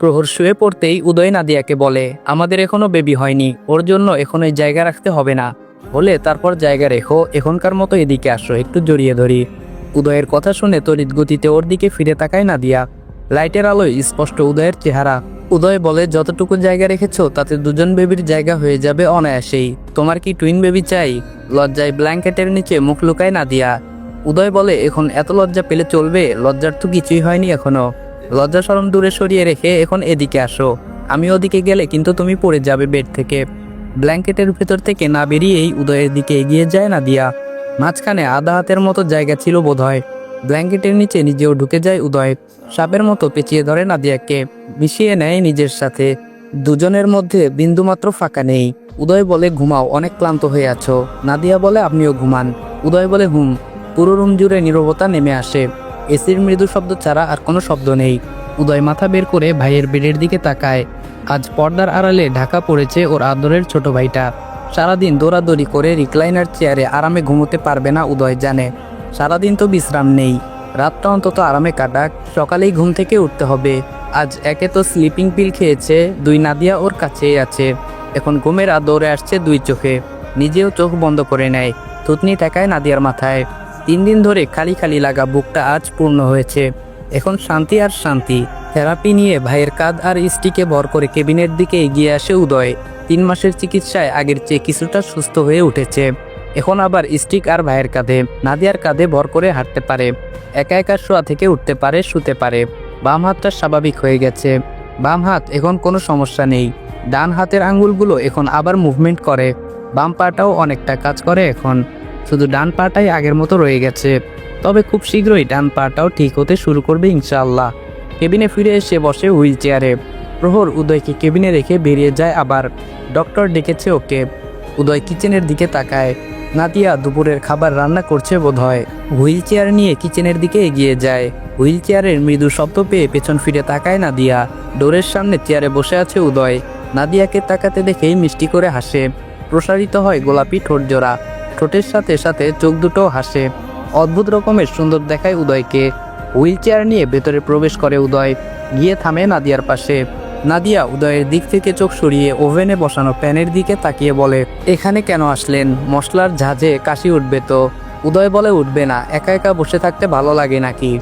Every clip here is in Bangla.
প্রহর শুয়ে পড়তেই উদয় নাদিয়াকে বলে, আমাদের এখনও বেবি হয়নি, ওর জন্য এখন এই জায়গা রাখতে হবে না। হলে তারপর জায়গা রেখো, এখনকার মতো এদিকে আসো, একটু জড়িয়ে ধরি। উদয়ের কথা শুনে তড়িৎ গতিতে ওর দিকে ফিরে তাকায় নাদিয়া। লাইটের আলোয় স্পষ্ট উদয়ের চেহারা। উদয় বলে, যতটুকু জায়গা রেখেছো, তাতে দুজন বেবির জায়গা হয়ে যাবে অনায়াসেই। তোমার কি টুইন বেবি চাই? লজ্জায় ব্ল্যাঙ্কেটের নিচে মুখ লুকায় নাদিয়া। উদয় বলে, এখন এত লজ্জা পেলে চলবে, লজ্জার তো কিছুই হয়নি এখনও। লজ্জা সরম দূরে সরিয়ে রেখে এখন এদিকে আসো। আমি ওদিকে গেলে কিন্তু তুমি পড়ে যাবে বেড থেকে। ব্ল্যাঙ্কেটের ভেতর থেকে না বেরিয়েই উদয়ের দিকে এগিয়ে যায় নাদিয়া। মাঝখানে আধা হাতের মতো জায়গা ছিল বোধহয়। ব্ল্যাঙ্কেটের নিচে নিজেও ঢুকে যায় উদয়। সাপের মতো পেঁচিয়ে ধরে নাদিয়াকে, মিশিয়ে নেয় নিজের সাথে। দুজনের মধ্যে বিন্দুমাত্র ফাঁকা নেই। উদয় বলে, ঘুমাও, অনেক ক্লান্ত হয়ে আছো। নাদিয়া বলে, আপনিও ঘুমান। উদয় বলে, হুম। পুরো রুম জুড়ে নীরবতা নেমে আসে। এসির মৃদু শব্দ ছাড়া আর কোনো শব্দ নেই। উদয় মাথা বের করে ভাইয়ের বেডের দিকে তাকায়। আজ পর্দার আড়ালে ঢাকা পড়েছে ওর আদরের ছোট ভাইটা। সারাদিন দৌড়াদৌড়ি করে রিক্লাইনার চেয়ারে আরামে ঘুমোতে পারবে না উদয় জানে। সারাদিন তো বিশ্রাম নেই। রাতটা অন্তত আরামে কাটাক, সকালেই ঘুম থেকে উঠতে হবে। আজ একে তো স্লিপিং পিল খেয়েছে, দুই নাদিয়া ওর কাছেই আছে। এখন ঘুমের আদরে আসছে দুই চোখে। নিজেও চোখ বন্ধ করে নেয়। থুতনি ঠেকায় নাদিয়ার মাথায়। তিন দিন ধরে খালি খালি লাগা বুকটা আজ পূর্ণ হয়েছে। এখন শান্তি আর শান্তি। থেরাপি নিয়ে ভাইয়ের কাঁধ আর স্টিকে ভর করে কেবিনের দিকে এগিয়ে আসে উদয়। তিন মাসের চিকিৎসায় আগের চেয়ে কিছুটা সুস্থ হয়ে উঠেছে। এখন আবার স্টিক আর ভাইয়ের কাঁধে, নাদিয়ার কাঁধে ভর করে হাঁটতে পারে। একা একা শোয়া থেকে উঠতে পারে, শুতে পারে। বাম হাতটা স্বাভাবিক হয়ে গেছে। বাম হাত এখন কোনো সমস্যা নেই। ডান হাতের আঙ্গুলগুলো এখন আবার মুভমেন্ট করে। বাম পাটাও অনেকটা কাজ করে এখন। শুধু ডান পাটাই আগের মতো রয়ে গেছে। তবে খুব শীঘ্রই ডান পাটাও ঠিক হতে শুরু করবে ইনশাআল্লাহ। কেবিনে ফিরে এসে বসে হুইল চেয়ারে। প্রহর উদয়কে কেবিনে রেখে বেরিয়ে যায় আবার। ডক্টর ডেকেছে ওকে। উদয় কিচেনের দিকে তাকায়। নাদিয়া দুপুরের খাবার রান্না করছে বোধহয়। হুইল চেয়ার নিয়ে কিচেনের দিকে এগিয়ে যায়। হুইল চেয়ারের মৃদু শব্দ পেয়ে পেছন ফিরে তাকায় নাদিয়া ডোরের সামনে চেয়ারে বসে আছে উদয়। নাদিয়াকে তাকাতে দেখেই মিষ্টি করে হাসে। প্রসারিত হয় গোলাপি ঠোঁট জোড়া ঠোঁটের সাথে সাথে চোখ দুটো হাসে। অদ্ভুত রকমের সুন্দর দেখায় উদয়কে। হুইল চেয়ার নিয়ে ভেতরে প্রবেশ করে উদয়। গিয়ে থামে নাদিয়ার পাশে। নাদিয়া উদয়ের দিক থেকে চোখ সরিয়ে ওভেনে বসানো প্যানের দিকে তাকিয়ে বলে, এখানে কেন আসলেন? মশলার ঝাঁঝে কাশি উঠবে তো উদয় বলে, উঠবে না, একা একা বসে থাকতে ভালো লাগে নাকি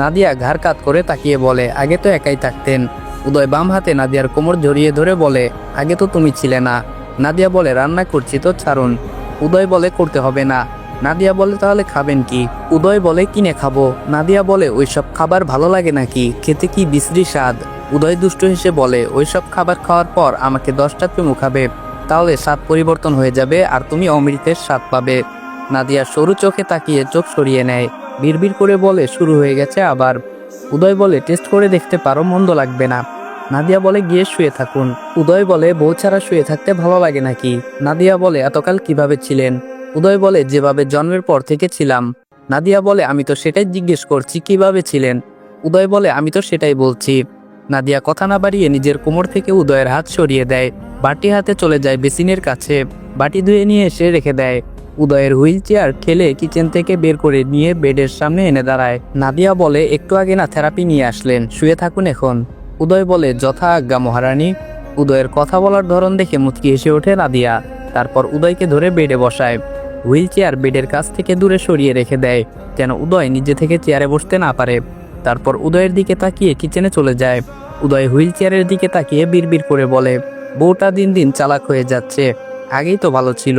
নাদিয়া ঘাড় কাত করে তাকিয়ে বলে, আগে তো একাই থাকতেন উদয় বাম হাতে নাদিয়ার কোমর জড়িয়ে ধরে বলে, আগে তো তুমি ছিলে না নাদিয়া বলে, রান্না করছি তো, ছাড়ুন। উদয় বলে, করতে হবে না। নাদিয়া বলে, তাহলে খাবেন কি? উদয় বলে, কিনে খাব। নাদিয়া বলে, ওইসব খাবার ভালো লাগে নাকি? খেতে কি বিশ্রী স্বাদ? উদয় দুষ্ট হেসে বলে, ওইসব খাবার খাওয়ার পর আমাকে দশটা চুমু খাবে। তাহলে স্বাদ পরিবর্তন হয়ে যাবে আর তুমি অমৃতের স্বাদ পাবে। নাদিয়া সরু চোখে তাকিয়ে চোখ সরিয়ে নেয়। বিড়বিড় করে বলে, শুরু হয়ে গেছে আবার। উদয় বলে, টেস্ট করে দেখতে পারো, মন্দ লাগবে না। নাদিয়া বলে, গিয়ে শুয়ে থাকুন। উদয় বলে, বউ ছাড়া শুয়ে থাকতে ভালো লাগে নাকি? নাদিয়া বলে, এতকাল কীভাবে ছিলেন? উদয় বলে, যেভাবে জন্মের পর থেকে ছিলাম। নাদিয়া বলে, আমি তো সেটাই জিজ্ঞেস করছি, কীভাবে ছিলেন? উদয় বলে, আমি তো সেটাই বলছি। নাদিয়া কথা না বাড়িয়ে নিজের কোমর থেকে উদয়ের হাত সরিয়ে দেয়। বাটি হাতে চলে যায় বেসিনের কাছে। বাটি ধুয়ে নিয়ে এসে রেখে দেয়। উদয়ের হুইল চেয়ার খেলে কিচেন থেকে বের করে নিয়ে বেডের সামনে এনে দাঁড়ায়। নাদিয়া বলে, একটু আগে না থেরাপি নিয়ে আসলেন। শুয়ে থাকুন এখন। উদয় বলে, যথা আজ্ঞা মহারানী। উদয়ের কথা বলার ধরন দেখে মুচকি এসে ওঠে নাদিয়া তারপর উদয়কে ধরে বেডে বসায়। হুইল চেয়ার বেডের কাছ থেকে দূরে সরিয়ে রেখে দেয়, যেন উদয় নিজে থেকে চেয়ারে বসতে না পারে। তারপর উদয়ের দিকে তাকিয়ে কিচেনে চলে যায়। উদয় হুইল চেয়ারের দিকে তাকিয়ে বিড়বিড় করে বলে, বউটা দিন দিন চালাক হয়ে যাচ্ছে। আগেই তো ভালো ছিল।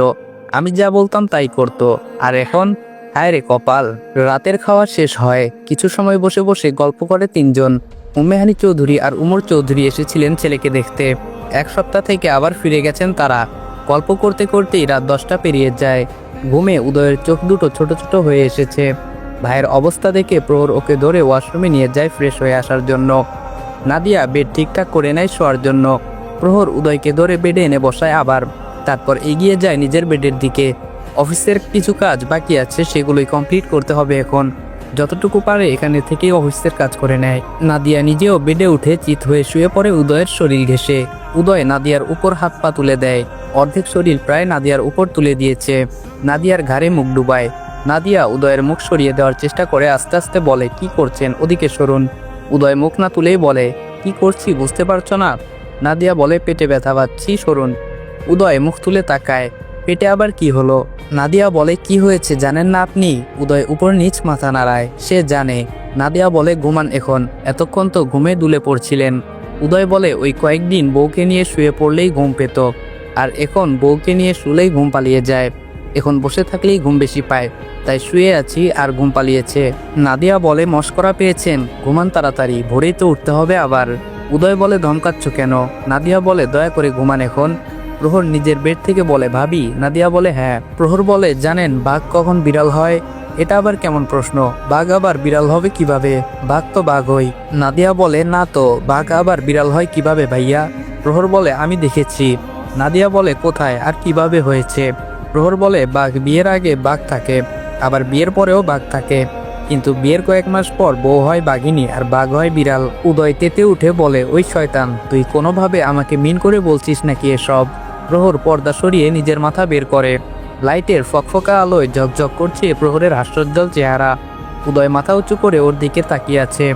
আমি যা বলতাম তাই করতো। আর এখন? হায় রে কপাল! রাতের খাওয়া শেষ হয়। কিছু সময় বসে বসে গল্প করে তিনজন। উমেহানি চৌধুরী আর উমর চৌধুরী এসেছিলেন ছেলেকে দেখতে। এক সপ্তাহ থেকে আবার ফিরে গেছেন তারা। গল্প করতে করতেই রাত দশটা পেরিয়ে যায়। ঘুমে উদয়ের চোখ দুটো ছোট ছোট হয়ে এসেছে। ভাইয়ের অবস্থা দেখে প্রহর ওকে ধরে ওয়াশরুমে নিয়ে যায় ফ্রেশ হয়ে আসার জন্য। নাদিয়া বেড ঠিকঠাক করে নেয় শোয়ার জন্য। প্রহর উদয়কে ধরে বেডে এনে বসায় আবার। তারপর এগিয়ে যায় নিজের বেডের দিকে। অফিসের কিছু কাজ বাকি আছে, সেগুলোই কমপ্লিট করতে হবে এখন। যতটুকু পারে এখানে থেকেই অফিসের কাজ করে নেয়। নাদিয়া নিজেও বেডে উঠে চিত হয়ে শুয়ে পড়ে উদয়ের শরীর ঘেঁষে। উদয় নাদিয়ার উপর হাত পা তুলে দেয়। অর্ধেক শরীর প্রায় নাদিয়ার উপর তুলে দিয়েছে। নাদিয়ার ঘাড়ে মুখ ডুবায়। নাদিয়া উদয়ের মুখ সরিয়ে দেওয়ার চেষ্টা করে আস্তে আস্তে বলে, কি করছেন? ওদিকে সরুন। উদয় মুখ না তুলেই বলে, কি করছি বুঝতে পারছ না? নাদিয়া বলে, পেটে ব্যথা পাচ্ছি, সরুন। উদয় মুখ তুলে তাকায়, পেটে আবার কি হলো? নাদিয়া বলে, কি হয়েছে জানেন না আপনি? উদয় উপর নিচ মাথা নাড়ায়। সে জানে, নাদিয়া বলে, ঘুমান এখন। এতক্ষণ তো ঘুমে দুলে পড়ছিলেন। উদয় বলে, ওই কয়েকদিন বউকে নিয়ে শুয়ে পড়লেই ঘুম পেত, আর এখন বউকে নিয়ে শুলেই ঘুম পালিয়ে যায়। এখন বসে থাকলেই ঘুম বেশি পায়, তাই শুয়ে আছি আর ঘুম পালিয়েছে। নাদিয়া বলে, মস্করা পেয়েছেন, ঘুমান তাড়াতাড়ি, ভোরেই তো উঠতে হবে আবার। উদয় বলে, ধমকাচ্ছ কেন? নাদিয়া বলে, দয়া করে ঘুমান এখন। প্রহর নিজের বেড থেকে বলে, ভাবি? নাদিয়া বলে হ্যাঁ। প্রহর বলে, জানেন, বাঘ কখন বিড়াল হয়? এটা আবার কেমন প্রশ্ন? বাঘ আবার বিড়াল হবে কীভাবে? বাঘ তো বাঘ হই। নাদিয়া বলে, না তো, বাঘ আবার বিড়াল হয় কীভাবে ভাইয়া? প্রহর বলে, আমি দেখেছি। নাদিয়া বলে, কোথায়? আর কীভাবে হয়েছে? প্রহর বলে, বাঘ বিয়ের আগে বাঘ থাকে, আবার বিয়ের পরেও বাঘ থাকে। কিন্তু বিয়ের কয়েক মাস পর বউ হয় বাঘিনী আর বাঘ হয় বিড়াল। উদয় তেতে উঠে বলে, ওই শয়তান, তুই কোনোভাবে আমাকে মিন করে বলছিস নাকি এসব? প্রহর পর্দা সরিয়ে নিজের মাথা বের করে। লাইটের ফকফকা আলোয় ঝকঝক করছে প্রহরের হাস্যোজ্জ্বল চেহারা। উদয় মাথা উঁচু করে ওর দিকে তাকিয়ে আছে।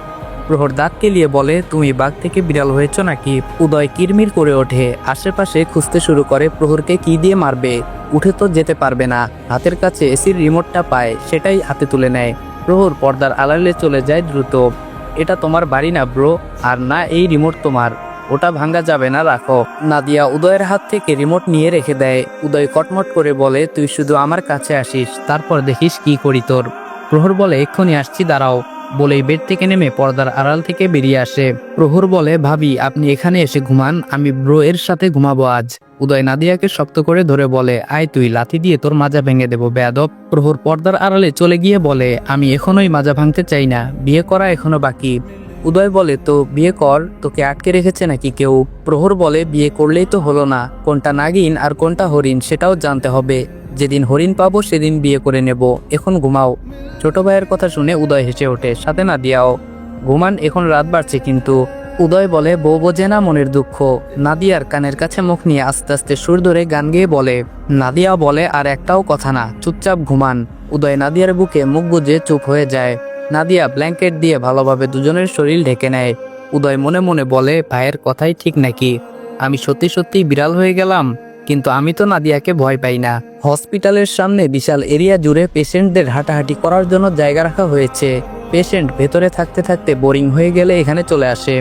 প্রহর দাঁত কেলিয়ে বলে, তুমি বাঘ থেকে বিড়াল হয়েছ নাকি? উদয় কিরমির করে ওঠে। আশেপাশে খুঁজতে শুরু করে, প্রহরকে কি দিয়ে মারবে? উঠে তো যেতে পারবে না। হাতের কাছে এসির রিমোটটা পায়, সেটাই হাতে তুলে নেয়। প্রহর পর্দার আড়ালে চলে যায় দ্রুত। এটা তোমার বাড়ি না ব্রো? আর না এই রিমোট তোমার। ওটা ভাঙ্গা যাবে না, রাখো। নাদিয়া উদয়ের হাত থেকে রিমোট নিয়ে রেখে দেয়। উদয় কটমট করে বলে, তুই শুধু আমার কাছে আসিস, তারপর দেখিস কি করি তোর। প্রহর বলে, এক্ষুনি আসছি, দাঁড়াও। বলেই বেড থেকে নেমে পর্দার আড়াল থেকে বেরিয়ে আসে। প্রহর বলে, ভাবি, আপনি এখানে এসে ঘুমান, আমি ব্রো এর সাথে ঘুমাবো আজ। উদয় নাদিয়াকে শক্ত করে ধরে বলে, আয় তুই, লাথি দিয়ে তোর মাজা ভেঙে দেবো, বেয়াদব। প্রহর পর্দার আড়ালে চলে গিয়ে বলে, আমি এখনোই মাজা ভাঙতে চাই না, বিয়ে করা এখনও বাকি। উদয় বলে, তো বিয়ে কর, তোকে আটকে রেখেছে নাকি কেউ? প্রহর বলে, বিয়ে করলেই তো হলো না, কোনটা নাগিন আর কোনটা হরিণ সেটাও জানতে হবে। যেদিন হরিণ পাবো সেদিন বিয়ে করে নেব, এখন ঘুমাও। ছোট ভাইয়ের কথা শুনে উদয় হেসে ওঠে, সাথে না দিয়াও। ঘুমান, এখন রাত বাড়ছে কিন্তু। উদয় বলে, বউ বোঝে না মনের দুঃখ। নাদিয়ার কানের কাছে মুখ নিয়ে আস্তে আস্তে সুর ধরে গান গেয়ে বলে, নাদিয়া বলে আর একটাও কথা না, চুপচাপ ঘুমান। উদয় নাদিয়ার বুকে মুখ বুজে চুপ হয়ে যায়। নাদিয়া ব্ল্যাঙ্কেট দিয়ে ভালোভাবে দুজনের শরীর ঢেকে নেয়। উদয় মনে মনে বলে, ভাইয়ের কথাই ঠিক নাকি? আমি সত্যি সত্যি বিড়াল হয়ে গেলাম, কিন্তু আমি তো নাদিয়াকে ভয় পাই না। হসপিটালের সামনে বিশাল এরিয়া জুড়ে পেশেন্টদের হাঁটাহাঁটি করার জন্য জায়গা রাখা হয়েছে। পেশেন্ট ভেতরে থাকতে থাকতে বোরিং হয়ে গেলে এখানে চলে আসে,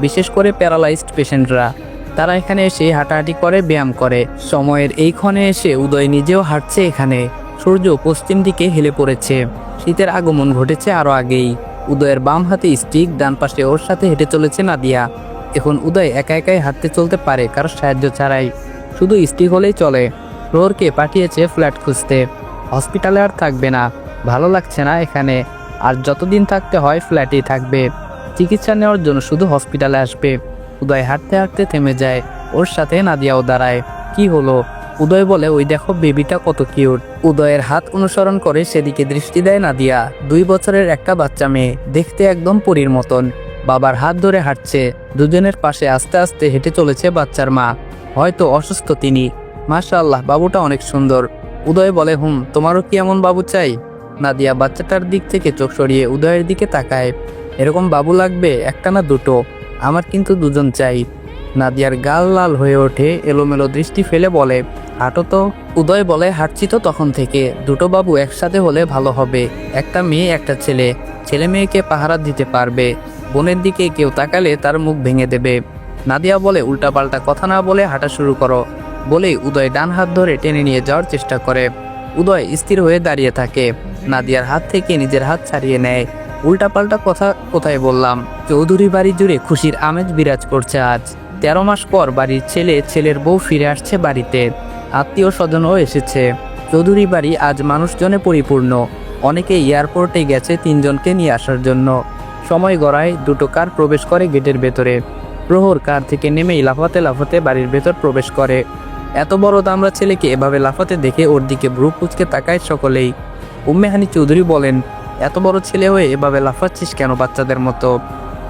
বিশেষ করে প্যারালাইজড পেশেন্টরা। তারা এখানে এসে হাঁটাহাঁটি করে, ব্যায়াম করে। সময়ের এই ক্ষণে এসে উদয় নিজেও হাঁটছে এখানে। সূর্য পশ্চিম দিকে হেলে পড়েছে। শীতের আগমন ঘটেছে আরও আগেই। উদয়ের বাম হাতে স্টিক, ডান পাশে ওর সাথে হেঁটে চলেছে নাদিয়া। এখন উদয় একা একাই হাঁটতে চলতে পারে কারোর সাহায্য ছাড়াই। শুধু স্টিক হলেই চলে। প্রহরকে পাঠিয়েছে ফ্ল্যাট খুঁজতে। হসপিটালে আর থাকবে না। ভালো লাগছে না এখানে। আর যতদিন থাকতে হয় ফ্ল্যাটেই থাকবে। চিকিৎসা নেওয়ার জন্য শুধু হসপিটালে আসবে। উদয় হাঁটতে হাঁটতে থেমে যায়। ওর সাথে নাদিয়াও দাঁড়ায়। কি হলো? উদয় বলে, ওই দেখো বেবিটা কত কিউট উদয়ের হাত অনুসরণ করে সেদিকে দৃষ্টি দেয় নাদিয়া, দুই বছরের একটা বাচ্চা মেয়ে, দেখতে একদম পরীর মতন। বাবার হাত ধরে হাঁটছে, দুজনের পাশে আস্তে আস্তে হেঁটে চলেছে বাচ্চার মা। হয়তো অসুস্থ তিনি। মাশাআল্লাহ, বাবুটা অনেক সুন্দর। উদয় বলে, হুম, তোমারও কি এমন বাবু চাই? নাদিয়া বাচ্চাটার দিক থেকে চোখ সরিয়ে উদয়ের দিকে তাকায়। এরকম বাবু লাগবে, একটা না দুটো? আমার কিন্তু দুজন চাই। নাদিয়ার গাল লাল হয়ে ওঠে, এলোমেলো দৃষ্টি ফেলে বলে, হাঁটো তো। উদয় বলে, হাঁটছি তো তখন থেকে। দুটো বাবু একসাথে হলে ভালো হবে। একটা মেয়ে, একটা ছেলে। ছেলে মেয়েকে পাহারা দিতে পারবে। বোনের দিকে কেউ তাকালে তার মুখ ভেঙে দেবে। নাদিয়া বলে, উল্টাপাল্টা কথা না বলে হাঁটা শুরু করো। বলেই উদয় ডান হাত ধরে টেনে নিয়ে যাওয়ার চেষ্টা করে। উদয় স্থির হয়ে দাঁড়িয়ে থাকে। নাদিয়ার হাত থেকে নিজের হাত ছাড়িয়ে নেয়। উল্টাপাল্টা কথা কোথায় বললাম? চৌধুরী বাড়ি জুড়ে খুশির আমেজ বিরাজ করছে আজ। তেরো মাস পর বাড়ির ছেলে ছেলের বউ ফিরে আসছে বাড়িতে। আত্মীয় স্বজনও এসেছে। চৌধুরী বাড়ি আজ মানুষজনে পরিপূর্ণ। অনেকে এয়ারপোর্টে গেছে তিনজনকে নিয়ে আসার জন্য। সময় গড়ায় দুটো কার প্রবেশ করে গেটের ভেতরে। প্রহর কার থেকে নেমেই লাফাতে লাফাতে বাড়ির ভেতর প্রবেশ করে। এত বড় দামরা ছেলেকে এভাবে লাফাতে দেখে ওর দিকে ভ্রু কুচকে তাকায় সকলেই। উম্মেহানি চৌধুরী বলেন, এত বড় ছেলে হয়ে এভাবে লাফাচ্ছিস কেন বাচ্চাদের মতো?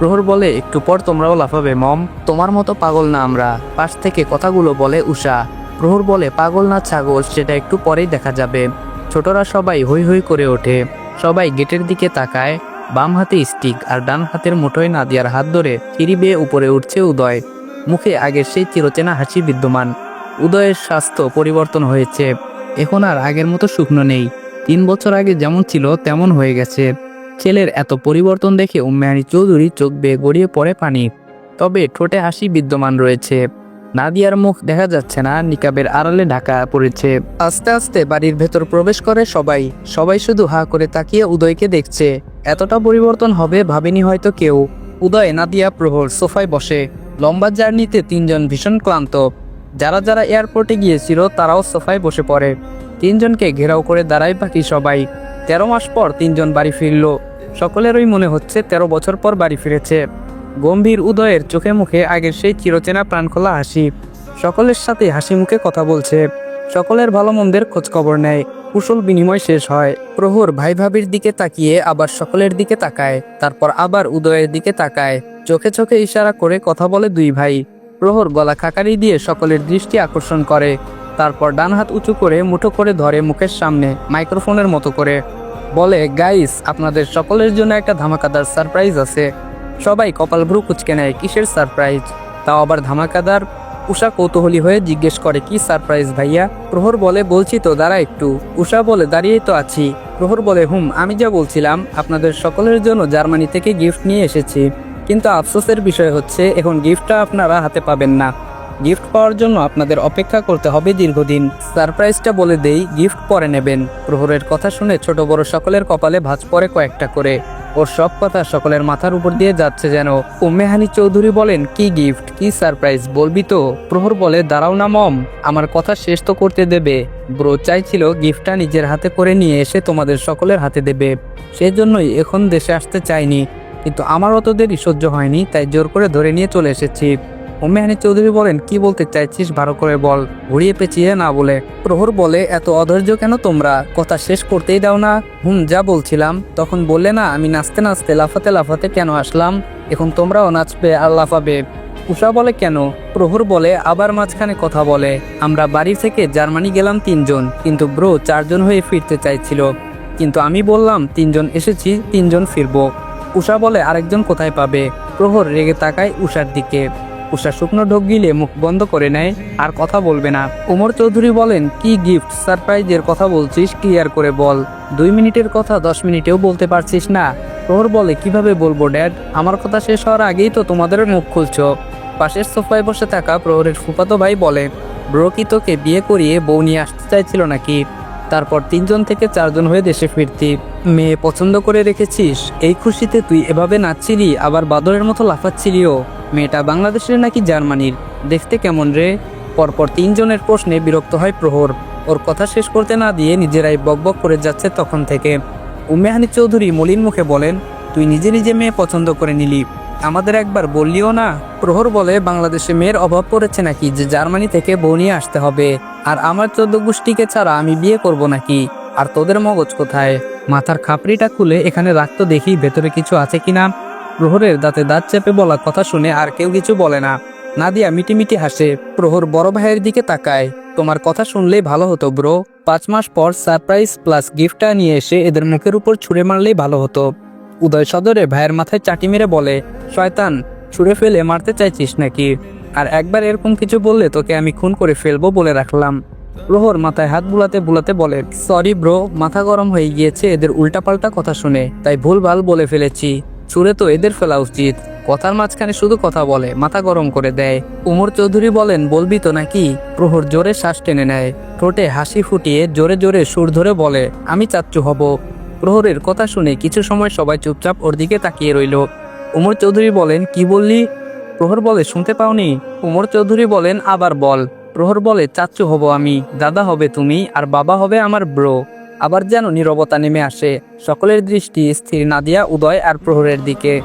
প্রহর বলে, একটু পর তোমরাও লাফাবে, মম। তোমার মতো পাগল না আমরা। পাশ থেকে কথাগুলো বলে উষা। প্রহর বলে, পাগল না ছাগল, সেটা একটু পরেই দেখা যাবে। ছোটরা সবাই হই হই করে ওঠে। সবাই গেটের দিকে তাকায়। বাম হাতে স্টিক আর ডান হাতের মুঠোয় নাদিয়ার হাত ধরে সিঁড়ি বেয়ে উপরে উঠছে উদয়। মুখে আগের সেই চিরচেনা হাসি বিদ্যমান। উদয়ের স্বাস্থ্য পরিবর্তন হয়েছে। এখন আর আগের মতো শুকনো নেই। তিন বছর আগে যেমন ছিল, তেমন হয়ে গেছে। ছেলের এত পরিবর্তন দেখে উম্মেহানি চৌধুরী চোখ বেয়ে গড়িয়ে পড়ে পানি। তবে ঠোঁটে হাসি বিদ্যমান রয়েছে। নাদিয়ার মুখ দেখা যাচ্ছে না, নিকাবের আড়ালে ঢাকা পড়েছে। আস্তে আস্তে বাড়ির ভেতর প্রবেশ করে সবাই। সবাই শুধু হা করে তাকিয়ে উদয়কে দেখছে। এতটা পরিবর্তন হবে ভাবেনি হয়তো কেউ। উদয়, নাদিয়া, প্রহর সোফায় বসে। লম্বা জার্নিতে তিনজন ভীষণ ক্লান্ত। যারা যারা এয়ারপোর্টে গিয়েছিল, তারাও সোফায় বসে পড়ে। তিনজনকে ঘেরাও করে দাঁড়ায় বাকি সবাই। তেরো মাস পর তিনজন বাড়ি ফিরল। সকলেরই মনে হচ্ছে তেরো বছর পর বাড়ি ফিরেছে। গম্ভীর উদয়ের চোখে মুখে আগের সেই চিরচেনা প্রাণখোলা হাসি। সকলের সাথে হাসি মুখে কথা বলছে। সকলের ভালো মন্দের খোঁজখবর নেয়। কুশল বিনিময় শেষ হয়। প্রহর ভাই ভাবির দিকে তাকিয়ে আবার সকলের দিকে তাকায়। তারপর আবার উদয়ের দিকে তাকায়। চোখে চোখে ইশারা করে কথা বলে দুই ভাই। প্রহর গলা খাকারি দিয়ে সকলের দৃষ্টি আকর্ষণ করে। তারপর ডান হাত উঁচু করে মুঠো করে ধরে মুখের সামনে মাইক্রোফোনের মতো করে। বলে, গাইস, আপনাদের সকলের জন্য একটা ধামাকাদার সারপ্রাইজ আছে। সবাই কপাল ভ্রু কুচকে নেয়, কিসের সারপ্রাইজ? তাও আবার ধামাকাদার উষা কৌতূহলী হয়ে জিজ্ঞেস করে, কি সারপ্রাইজ ভাইয়া? প্রহর বলে, বলছি তো, দাঁড়া একটু। উষা বলে, দাঁড়িয়েই তো আছি। প্রহর বলে, হুম, আমি যা বলছিলাম, আপনাদের সকলের জন্য জার্মানি থেকে গিফট নিয়ে এসেছি। কিন্তু আফসোসের বিষয় হচ্ছে, এখন গিফটটা আপনারা হাতে পাবেন না। গিফট পাওয়ার জন্য আপনাদের অপেক্ষা করতে হবে দীর্ঘদিন। সারপ্রাইজটা বলে দেই, গিফট পরে নেবেন। প্রহরের কথা শুনে ছোট বড় সকলের কপালে ভাঁজ পড়ে কয়েকটা করে। ওর সব কথা সকলের মাথার উপর দিয়ে যাচ্ছে যেন। উম্মেহানি চৌধুরী বলেন, কি গিফট, কি সারপ্রাইজ, বলবি তো? প্রহর বলে, দাঁড়াও না মম, আমার কথা শেষ তো করতে দেবে। ব্রো চাইছিল গিফটটা নিজের হাতে করে নিয়ে এসে তোমাদের সকলের হাতে দেবে। সেজন্যই এখন দেশে আসতে চাইনি। কিন্তু আমার অত দেরি সহ্য হয়নি, তাই জোর করে ধরে নিয়ে চলে এসেছি। উম্মেহানি চৌধুরী বলেন, কি বলতে চাইছিস? ভালো করে বল। ঘুরিয়ে পেঁচিয়ে না বলে। প্রহর বলে, এত অধৈর্য কেন তোমরা? কথা শেষ করতেই দাও না। হুম, যা বলছিলাম। তখন বললে, না, আমি নাচতে নাচতে, লাফাতে লাফাতে কেন আসলাম? এখন তোমরাও নাচবে আর লাফাবে। উষা বলে, কেন? প্রহর বলে, আবার মাঝখানে কথা বলে। আমরা বাড়ি থেকে জার্মানি গেলাম তিনজন। কিন্তু ব্রো, চারজন হয়ে ফিরতে চাইছিল। কিন্তু আমি বললাম, তিনজন এসেছি, তিনজন ফিরবো। উষা বলে, আরেকজন কোথায় পাবে? প্রহর রেগে তাকায় উষার দিকে। উষা শুকনো ঢোক গিলে মুখ বন্ধ করে নেয়, আর কথা বলবে না। উমর চৌধুরী বলেন, কি গিফট সারপ্রাইজের কথা বলছিস ক্লিয়ার করে বল? দুই মিনিটের কথা দশ মিনিটেও বলতে পারছিস না। প্রহর বলে, কীভাবে বলব, ড্যাড? আমার কথা শেষ হওয়ার আগেই তো তোমাদের মুখ খুলছো। পাশের সোফায় বসে থাকা প্রহরের ফুফাতো ভাই বলে, ব্রো কি তোকে বিয়ে করিয়ে বউ নিয়ে আসতে চাইছিল নাকি? তারপর তিনজন থেকে চারজন হয়ে দেশে ফিরতি। মেয়ে, পছন্দ করে রেখেছিস? এই খুশিতে তুই এভাবে নাচছিলি, আবার বাদরের মতো লাফাচ্ছিলিও? মেয়েটা বাংলাদেশের নাকি জার্মানির? দেখতে কেমন রে? পরপর তিনজনের প্রশ্নে বিরক্ত হয় প্রহর। ওর কথা শেষ করতে না দিয়ে নিজেরাই বকবক করে যাচ্ছে তখন থেকে। উম্মেহানি চৌধুরী মলিন মুখে বলেন, তুই নিজে নিজে মেয়ে পছন্দ করে নিলি। আমাদের একবার বললিও না? প্রহর বলে বাংলাদেশে মেয়ের অভাব পড়েছে নাকি যে জার্মানি থেকে বউ নিয়ে আসতে হবে? আর আমার চোদ্দ গোষ্ঠীকে ছাড়া আমি বিয়ে করব নাকি? আর তোদের মগজ কোথায়? মাথার খাপড়িটা খুলে এখানে রাখতো দেখি ভেতরে কিছু আছে কিনা? প্রহরের দাঁতে দাঁত চেপে বলা কথা শুনে আর কেউ কিছু বলে না। নাদিয়া মিটিমিটি হাসে, প্রহর বড় ভাইয়ের দিকে তাকায়। তোমার কথা শুনলেই ভালো হতো, ব্রো। পাঁচ মাস পর সারপ্রাইজ প্লাস গিফটটা নিয়ে এসে এদের মুখের উপর ছুঁড়ে মারলেই ভালো হতো। উদয় সদরে ভাইয়ের মাথায় চাটি মেরে বলে, শয়তান ছুঁড়ে ফেলে মারতে চাইছিস নাকি? আর একবার এরকম কিছু বললে তোকে আমি খুন করে ফেলব বলে রাখলাম। প্রহর মাথায় হাত বুলাতে বুলাতে বলে, সরি ব্রো, মাথা গরম হয়ে গিয়েছে, এদের উল্টাপাল্টা কথা শুনে। তাই ভুলভাল বলে ফেলেছি। ছুঁড়ে তো এদের ফেলা উচিত। কথার মাঝখানে শুধু কথা বলে, মাথা গরম করে দেয়। উমর চৌধুরী বলেন, বলবি তো নাকি? প্রহর জোরে শ্বাস টেনে নেয়। ঠোঁটে হাসি ফুটিয়ে জোরে জোরে সুর ধরে বলে, আমি চাচ্চু হব। প্রহরের কথা শুনে কিছু সময় সবাই চুপচাপ ওর দিকে তাকিয়ে রইল। উমর চৌধুরী বলেন, কি বললি? প্রহর বলে, শুনতে পাওনি। উমর চৌধুরী বলেন, আবার বল। প্রহর বলে চাচ্চু হব আমি। দাদা হবে তুমি আর বাবা হবে আমার ব্রো। আবার যেন নীরবতা নেমে আসে। সকলের দৃষ্টি স্থির, নাদিয়া, উদয় আর প্রহরের দিকে।